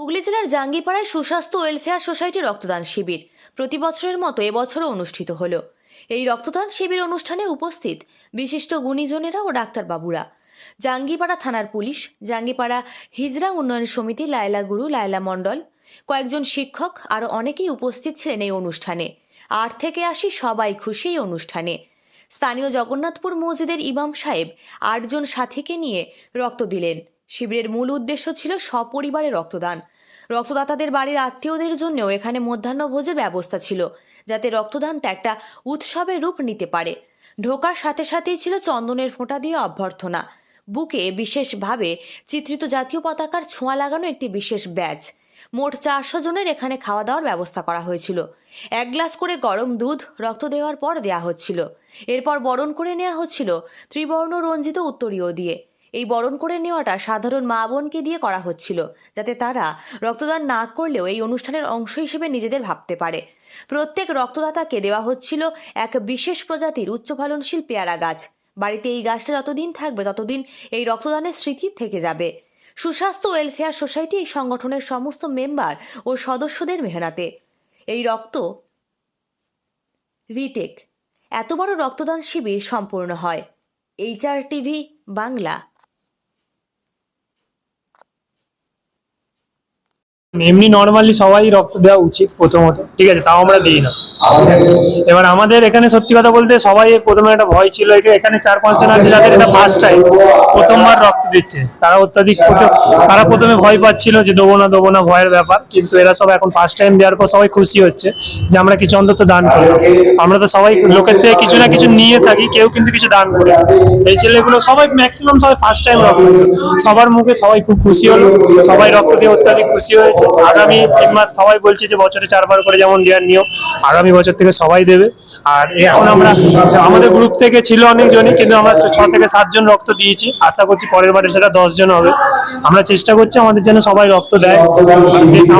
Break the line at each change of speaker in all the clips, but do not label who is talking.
হুগলি জেলার জাঙ্গিপাড়ায় সুস্বাস্থ্য welfare society রক্তদান শিবির প্রতি বছরের মতো এবছরও অনুষ্ঠিত হলো। এই রক্তদান শিবির অনুষ্ঠানে উপস্থিত বিশিষ্ট গুণীজনেরা ও ডাক্তারবাবুরা। জাঙ্গিপাড়া থানার পুলিশ, জাঙ্গিপাড়া হিজরা উন্নয়ন সমিতি লায়লা গুরু, লায়লা মণ্ডল, কয়েকজন শিক্ষক আরও অনেকেই উপস্থিত ছিলেন এই অনুষ্ঠানে। আট থেকে আসি সবাই খুশি এই অনুষ্ঠানে। স্থানীয় জগন্নাথপুর মসজিদের ইমাম সাহেব আটজন সাথীকে নিয়ে রক্ত দিলেন। শিবিরের মূল উদ্দেশ্য ছিল সপরিবারে রক্তদান। রক্তদাতাদের বাড়ির আত্মীয়দের জন্যও এখানে মধ্যাহ্নভোজের ব্যবস্থা ছিল, যাতে রক্তদানটা একটা উৎসবের রূপ নিতে পারে। ঢোকার সাথে সাথেই ছিল চন্দনের ফোঁটা দিয়ে অভ্যর্থনা। বুকে বিশেষভাবে চিত্রিত জাতীয় পতাকার ছোঁয়া লাগানো একটি বিশেষ ব্যাচ। মোট চারশো জনের এখানে খাওয়া দাওয়ার ব্যবস্থা করা হয়েছিল। এক গ্লাস করে গরম দুধ রক্ত দেওয়ার পর দেয়া হচ্ছিল। এরপর বরণ করে নেওয়া হচ্ছিল ত্রিবর্ণ রঞ্জিত উত্তরীয় দিয়ে। এই বরণ করে নেওয়াটা সাধারণ মা বোনকে দিয়ে করা হচ্ছিল, যাতে তারা রক্তদান না করলেও এই অনুষ্ঠানের অংশ হিসেবে নিজেদের ভাবতে পারে। প্রত্যেক রক্তদাতাকে দেওয়া হচ্ছিল এক বিশেষ প্রজাতির উচ্চ ফলনশীল পেয়ারা গাছ। বাড়িতে এই গাছটা যতদিন থাকবে, ততদিন এই রক্তদানের স্মৃতি থেকে যাবে। সুস্বাস্থ্য ওয়েলফেয়ার সোসাইটি এই সংগঠনের সমস্ত মেম্বার ও সদস্যদের মেহনাতে। এই রক্ত রিটেক, এত বড় রক্তদান শিবির সম্পূর্ণ হয়। HR TV Bangla.
এমনি নর্মালি সবাই রক্ত দেওয়া উচিত প্রথমত। ঠিক আছে, তাও আমরা দিই না। এবার আমাদের এখানে সত্যি কথা বলতে সবাই প্রথমে একটা ভয় ছিল এটা এখানে চার পাঁচজন আছে যাদের এটা ফার্স্ট টাইম প্রথমবার রক্ত দিচ্ছে। তারা অত্যাধিক তারা প্রথমে ভয় পাচ্ছিল যে দেবো না দেবো না, ভয়ের ব্যাপার, কিন্তু এরা সব এখন ফার্স্ট টাইম দেওয়ার পর সবাই খুশি হচ্ছে যে আমরা কিছু অন্তত দান করি। আমরা তো সবাই লোকের থেকে কিছু না কিছু নিয়ে থাকি, কেউ কিন্তু কিছু দান করে। এই ছেলেগুলো সবাই ম্যাক্সিমাম সবাই ফার্স্ট টাইম রক্ত সবার মুখে সবাই খুব খুশি হলো, সবাই রক্ত দিয়ে অত্যাধিক খুশি হয়েছে। আগামী তিন মাস সবাই বলছে যে বছরে চারবার করে যেমন দেওয়ার নিয়ম, আগামী বছর থেকে সবাই দেবে। আর এখন আমরা, আমাদের গ্রুপ থেকে ছিল অনেকজনই, কিন্তু আমরা ছ থেকে সাতজন রক্ত দিয়েছি। আশা করছি পরের বারে সেটা দশজন হবে। আমরা চেষ্টা করছি আমাদের যেন সবাই রক্ত দেয়।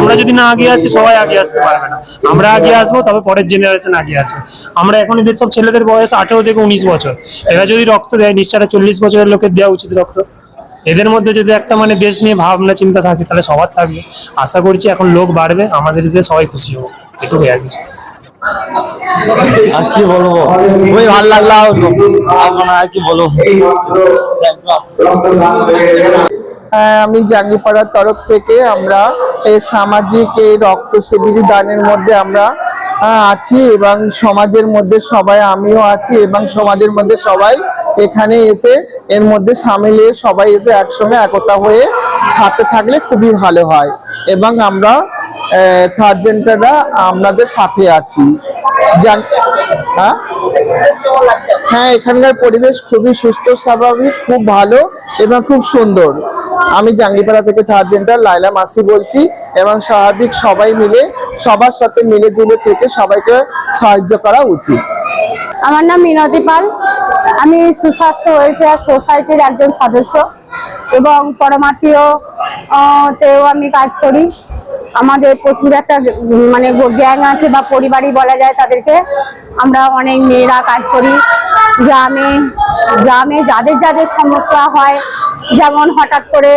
আমরা যদি না আগে আসি, সবাই আগে আসতে পারবে না। আমরা আগে আসব, তবে পরের জেনারেশন আগে আসবে। আমরা এখন এদের সব ছেলেদের বয়স আঠেরো থেকে উনিশ বছর। এরা যদি রক্ত দেয়, নিশ্চয় চল্লিশ বছরের লোকের দেওয়া উচিত রক্ত। এদের মধ্যে যদি একটা মানে দেশ নিয়ে ভাবনা চিন্তা থাকে তাহলে সবার থাকবে। আশা করছি এখন লোক বাড়বে আমাদের এতে সবাই খুশি হব। এটুকুই আর কিছু।
আর কি বলব? খুবই ভালো লাগল। আপনার আর কি বলব?
হ্যাঁ, আমি জাঙ্গিপাড়ার তরফ থেকে আমরা এই সামাজিক এই রক্ত শিবির দানের মধ্যে আমরা আছি এবং সমাজের মধ্যে সবাই আমিও আছি এবং সমাজের মধ্যে সবাই এখানে এসে এর মধ্যে সামিল হয়ে সবাই এসে একসঙ্গে একতা হয়ে সাথে থাকলে খুবই ভালো হয়। এবং আমরা থার্জেন্টাররা আপনাদের সাথে আছি। হ্যাঁ? হ্যাঁ এখানকার পরিবেশ খুবই সুস্থ, স্বাভাবিক, খুব ভালো এবং খুব সুন্দর। আমি জাঙ্গিপাড়া থেকে সার্জেন্টার লাইলা মাসি বলছি এবং স্বাভাবিক সবাই মিলে, সবার সাথে মিলে জুলে থেকে সবাইকে সাহায্য করা উচিত।
আমার নাম মিনতি পাল। আমি সুস্বাস্থ্য ওয়েলফেয়ার সোসাইটির একজন সদস্য এবং পরমাত্মীয় তেও আমি কাজ করি। আমাদের প্রচুর একটা মানে গ্যাং আছে বা পরিবারই বলা যায় তাদেরকে। আমরা অনেক মেয়েরা কাজ করি। গ্রামে গ্রামে যাদের যাদের সমস্যা হয়, যেমন হঠাৎ করে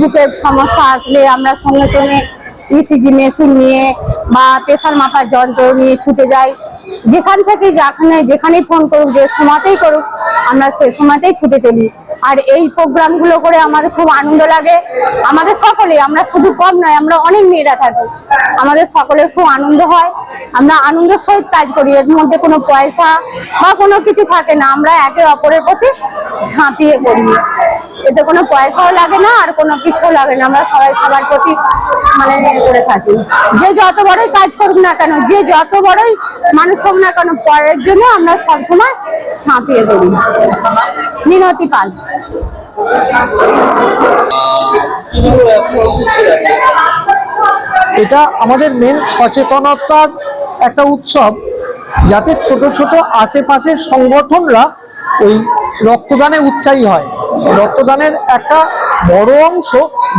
বুকের সমস্যা আসলে আমরা সঙ্গে সঙ্গে ইসিজি মেশিন নিয়ে বা প্রেশার মাপার যন্ত্র নিয়ে ছুটে যাই। যেখান থেকে যেখানে যেখানেই ফোন করুক, যে সময়তেই করুক, আমরা সে সময়তেই ছুটে চলি। আর এই প্রোগ্রামগুলো করে আমাদের খুব আনন্দ লাগে। আমাদের সকলে, আমরা শুধু কম নয়, আমরা অনেক মেয়েরা থাকি। আমাদের সকলের খুব আনন্দ হয়। আমরা আনন্দের সহিত কাজ করি, এর মধ্যে কোনো পয়সা বা কোনো কিছু থাকে না। আমরা একে অপরের প্রতি ঝাঁপিয়ে করি এতে কোনো পয়সাও লাগে না আর কোনো কিছুও লাগে না। আমরা সবাই সবার প্রতি মানে ইয়ে করে থাকি। যে যত বড়ই কাজ করুক না কেন, যে যত বড়ই মানুষ হোক না কেন, পরের জন্য আমরা সবসময় ঝাঁপিয়ে করি মিনতি পাল।
এটা আমাদের মেন সচেতনতার একটা উৎসব, যাতে ছোট ছোট আশেপাশের সংগঠনরা ওই রক্তদানে উৎসাহী হয়। রক্তদানের একটা বড় অংশ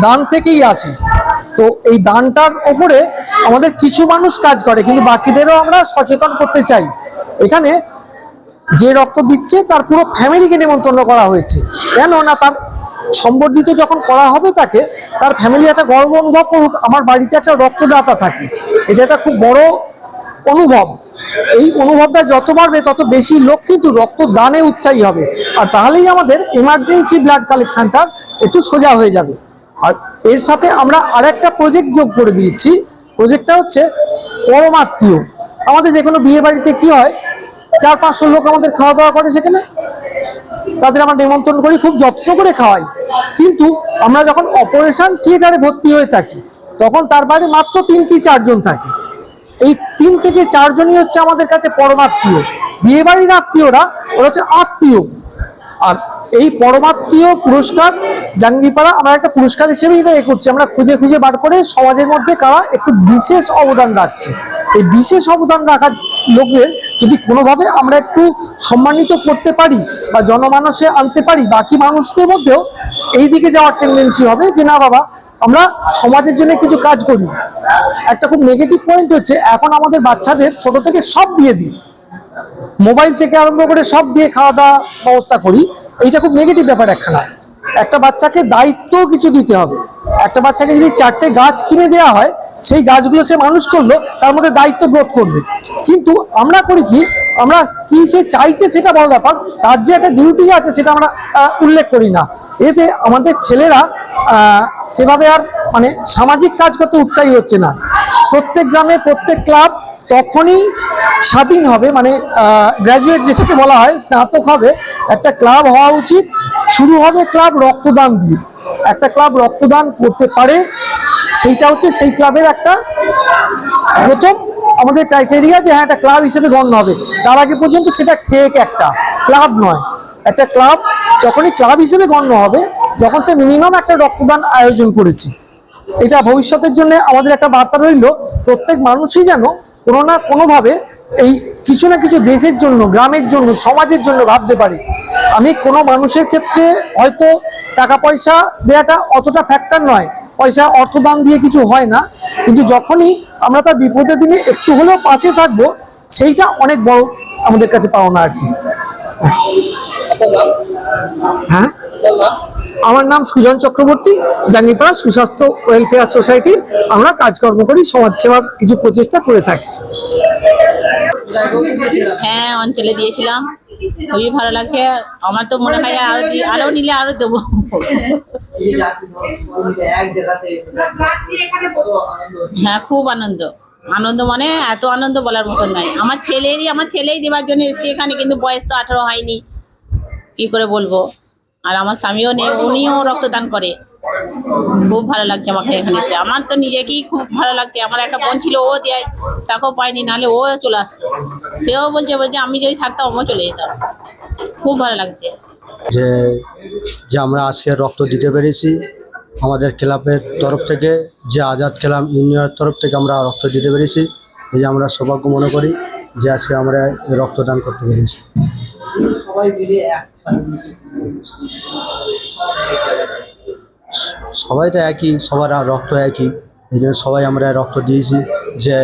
দান থেকেই আসে তো এই দানটার ওপরে আমাদের কিছু মানুষ কাজ করে, কিন্তু বাকিদেরও আমরা সচেতন করতে চাই। এখানে যে রক্ত দিচ্ছে, তার পুরো ফ্যামিলিকে নিমন্ত্রণ করা হয়েছে। কেন না তার সম্বর্ধিত যখন করা হবে তাকে, তার ফ্যামিলি একটা গর্ব অনুভব করুক, আমার বাড়িতে একটা রক্তদাতা থাকে। এটা একটা খুব বড় অনুভব। এই অনুভবটা যত বাড়বে, তত বেশি লোক কিন্তু রক্তদানে উৎসাহী হবে। আর তাহলেই আমাদের এমার্জেন্সি ব্লাড কালেকশনটা একটু সোজা হয়ে যাবে। আর এর সাথে আমরা আরেকটা প্রজেক্ট যোগ করে দিয়েছি। প্রজেক্টটা হচ্ছে পরমাত্মীয়। আমাদের যে কোনো বিয়ে বাড়িতে কি হয়, চার পাঁচশো লোক আমাদের খাওয়া দাওয়া করে সেখানে। তাদের আমরা নিমন্ত্রণ করি, খুব যত্ন করে খাওয়াই। কিন্তু আমরা যখন অপারেশন থিয়েটারে ভর্তি হয়ে থাকি, তখন তার বাইরে মাত্র তিন কি চারজন থাকে। এই তিন থেকে চারজনই হচ্ছে আমাদের কাছে পরমাত্মীয়। বিয়ে বাড়ির আত্মীয়রা, ওরা হচ্ছে আত্মীয়। আর এই পরমাত্মীয় পুরস্কার জাঙ্গিপাড়া, আমরা একটা পুরস্কার হিসেবে এটা এ করছি। আমরা খুঁজে খুঁজে বার করে সমাজের মধ্যে কারা একটু বিশেষ অবদান রাখছে। এই বিশেষ অবদান রাখার লোকদের যদি কোনোভাবে আমরা একটু সম্মানিত করতে পারি বা জনমানসে আনতে পারি, বাকি মানুষদের মধ্যেও এই দিকে যাওয়ার টেন্ডেন্সি হবে যে, না বাবা, আমরা সমাজের জন্য কিছু কাজ করি। একটা খুব নেগেটিভ পয়েন্ট হচ্ছে, এখন আমাদের বাচ্চাদের ছোট থেকে সব দিয়ে দিই। মোবাইল থেকে আরম্ভ করে সব দিয়ে খাওয়া দাওয়া ব্যবস্থা করি, এইটা খুব নেগেটিভ ব্যাপার একখানা। একটা বাচ্চাকে দায়িত্ব কিছু দিতে হবে। একটা বাচ্চাকে যদি চারটে গাছ কিনে দেওয়া হয়, সেই গাছগুলো সে মানুষ করল, তার মধ্যে দায়িত্ব বোধ করবে। কিন্তু আমরা করি কি আমরা কি সে চাইছে সেটা বড় ব্যাপার, তার যে একটা ডিউটি আছে সেটা আমরা উল্লেখ করি না। এতে আমাদের ছেলেরা সেভাবে আর মানে সামাজিক কাজ করতে উৎসাহী হচ্ছে না। প্রত্যেক গ্রামে প্রত্যেক ক্লাব তখনই স্বাধীন হবে মানে গ্র্যাজুয়েট যেটাকে বলা হয়, স্নাতক হবে। একটা ক্লাব হওয়া উচিত, শুরু হবে ক্লাব রক্তদান দিয়ে। একটা ক্লাব রক্তদান করতে পারে, সেইটা হচ্ছে সেই ক্লাবের একটা প্রথম আমাদের ক্রাইটেরিয়া যে হ্যাঁ একটা ক্লাব হিসেবে গণ্য হবে। তার আগে পর্যন্ত সেটা ঠেক একটা। ক্লাব নয়। একটা ক্লাব যখনই ক্লাব হিসেবে গণ্য হবে, যখন সে মিনিমাম একটা রক্তদান আয়োজন করেছে। এটা ভবিষ্যতের জন্য আমাদের একটা বার্তা রইল, প্রত্যেক মানুষই যেন কোনো না কোনোভাবে এই কিছু না কিছু দেশের জন্য, গ্রামের জন্য, সমাজের জন্য ভাবতে পারে। আমি কোনো মানুষের ক্ষেত্রে হয়তো টাকা পয়সা দেওয়াটা অতটা ফ্যাক্টর নয়। পয়সা, অর্থদান দিয়ে কিছু হয় না। কিন্তু যখনই আমরা তার বিপদের দিনে একটু হলেও পাশে থাকব, সেইটা অনেক বড় আমাদের কাছে পাওনা আর কি। হ্যাঁ? আমার নাম সুজন চক্রবর্তী, জাঙ্গিপাড়া সুস্বাস্থ্য ওয়েলফেয়ার সোসাইটির আমরা কাজকর্ম করি সমাজ সেবার কিছু প্রচেষ্টা করে থাকি।
হ্যাঁ অঞ্চলে দিয়েছিলাম। খুবই ভালো লাগছে। আমার তো মনে হয় আরও আরও নিলে আরও দেবো। হ্যাঁ খুব আনন্দ। আনন্দ মানে এত আনন্দ বলার মতন নাই। আমার ছেলেরই, আমার ছেলেই দেওয়ার জন্য এসেছি এখানে, কিন্তু বয়স তো আঠারো হয়নি। কি করে বলব? আর আমার স্বামীও নেই, উনিও রক্তদান করে। খুব ভালো লাগছে আমাকে এখানে এসে। আমার তো নিজেকেই খুব ভালো লাগছে। আমার একটা বোন ছিল, ও দেয়, তাকেও পাইনি, নাহলে ও চলে আসতো। সেও বলছে বলছে, আমি যদি থাকতাম ও চলে যেতাম। খুব ভালো লাগছে।
যে যে আমরা আজকে রক্ত দিতে পেরেছি আমাদের ক্লাবের তরফ থেকে যে আজাদ ক্লাব ইউনিয়নের তরফ থেকে আমরা রক্ত দিতে পেরেছি এই যে আমরা সৌভাগ্য মনে করি যে আজকে আমরা রক্তদান করতে পেরেছি। সবাই তো একই সবার আর রক্ত একই এই জন্য সবাই আমরা রক্ত দিয়েছি যে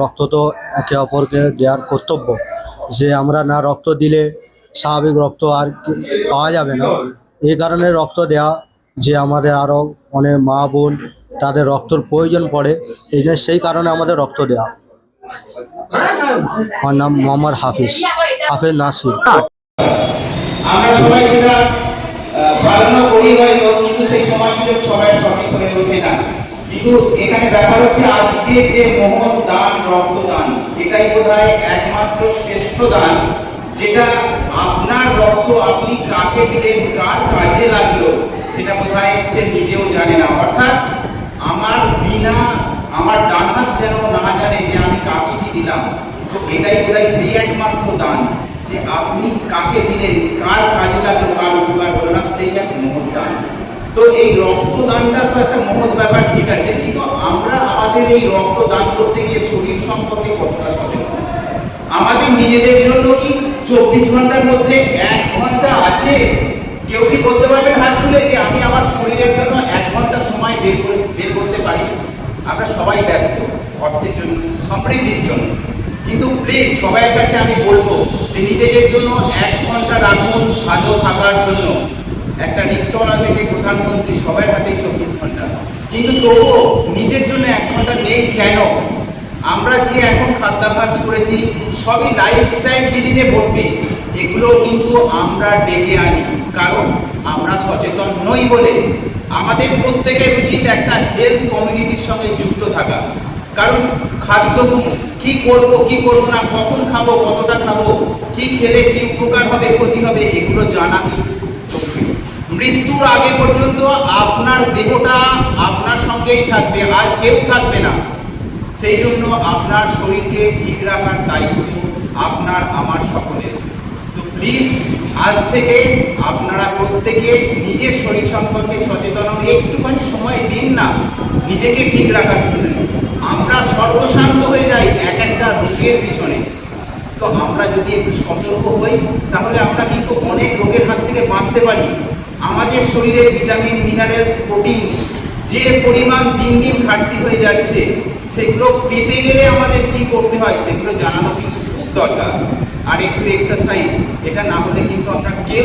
রক্ত তো একে অপরকে দেওয়ার কর্তব্য। যে আমরা না রক্ত দিলে স্বাভাবিক রক্ত আর পাওয়া যাবে না। এই কারণে রক্ত দেওয়া যে আমাদের আরও অনেক মা বোন, তাদের রক্তর প্রয়োজন পড়ে, এই সেই কারণে আমাদের রক্ত দেওয়া। আমার নাম মোহাম্মদ হাফিজ হাফিজ নাসির।
যেটা আপনার রক্ত আপনি কাকে দিলেন, কার কাজে লাগল, সেটা বোধহয় সে নিজেও জানে না। অর্থাৎ আমার বিনা, আমার ডান হাত যেন না জানে যে আমি কাকে কি দিলাম, তো এটাই বোধহয় সেই একমাত্র দান যে আপনি কাকে দিলেন, কার কাজে লাগল, কার উপকার হলো না, সেই এক মহৎ দান। তো এই রক্তদানটা তো একটা মহৎ ব্যাপার, ঠিক আছে, কিন্তু আমরা আমাদের এই রক্ত দান করতে গিয়ে শরীর সম্পর্কে কতটা সচেতন? আমাদের নিজেদের জন্য কি চব্বিশ ঘণ্টার মধ্যে এক ঘণ্টা আছে? কেউ কি বলতে পারবেন হাত তুলে যে আমি আমার শরীরের জন্য এক ঘণ্টা সময় বের করে, বের করতে পারি? আমরা সবাই ব্যস্ত, অর্থের জন্য সমৃদ্ধির জন্য। কিন্তু প্লিজ সবার কাছে আমি বলব যে নিজেদের জন্য এক ঘণ্টা রাখুন ভালো থাকার জন্য। একটা রিক্সাওয়ালা থেকে প্রধানমন্ত্রী সবার হাতেই চব্বিশ ঘণ্টা। কিন্তু তবুও নিজের জন্য এক ঘণ্টা নেই কেন? আমরা যে এখন খাদ্যাভ্যাস করেছি, সবই লাইফস্টাইল ডিজিজে ভর্তি। এগুলো কিন্তু আমরা ডেকে আনি। কারণ আমরা সচেতন নই বলে আমাদের প্রত্যেকের উচিত একটা হেলথ কমিউনিটির সঙ্গে যুক্ত থাকা। কারণ খাদ্য কি করব কি করব না, কখন খাব, কতটা খাব, কি খেলে কি উপকার হবে, ক্ষতি হবে, এগুলো জানা মৃত্যুর আগে পর্যন্ত আপনার দেহটা আপনার সঙ্গেই থাকবে, আর কেউ থাকবে না। সেই জন্য আপনার শরীরকে ঠিক রাখার দায়িত্ব আপনার, আমার সকলের। তো প্লিজ আজ থেকে আপনারা প্রত্যেকে নিজের শরীর সম্পর্কে সচেতন একটুখানি সময় দিন না, নিজেকে ঠিক রাখার জন্য। আমরা সর্বশান্ত হয়ে যাই এক একটা রোগের পিছনে। তো আমরা যদি একটু সতর্ক হই, তাহলে আমরা কিন্তু অনেক রোগের হাত থেকে বাঁচতে পারি। আমাদের শরীরে ভিটামিন, মিনারেলস প্রোটিন যে পরিমাণ দিন দিন ঘাটতি হয়ে যাচ্ছে সেগুলো পেতে গেলে আমাদের কি করতে হয়, সেগুলো জানানো কিন্তু খুব দরকার? আর একটু এক্সারসাইজ এটা না হলে কিন্তু আমরা কেউ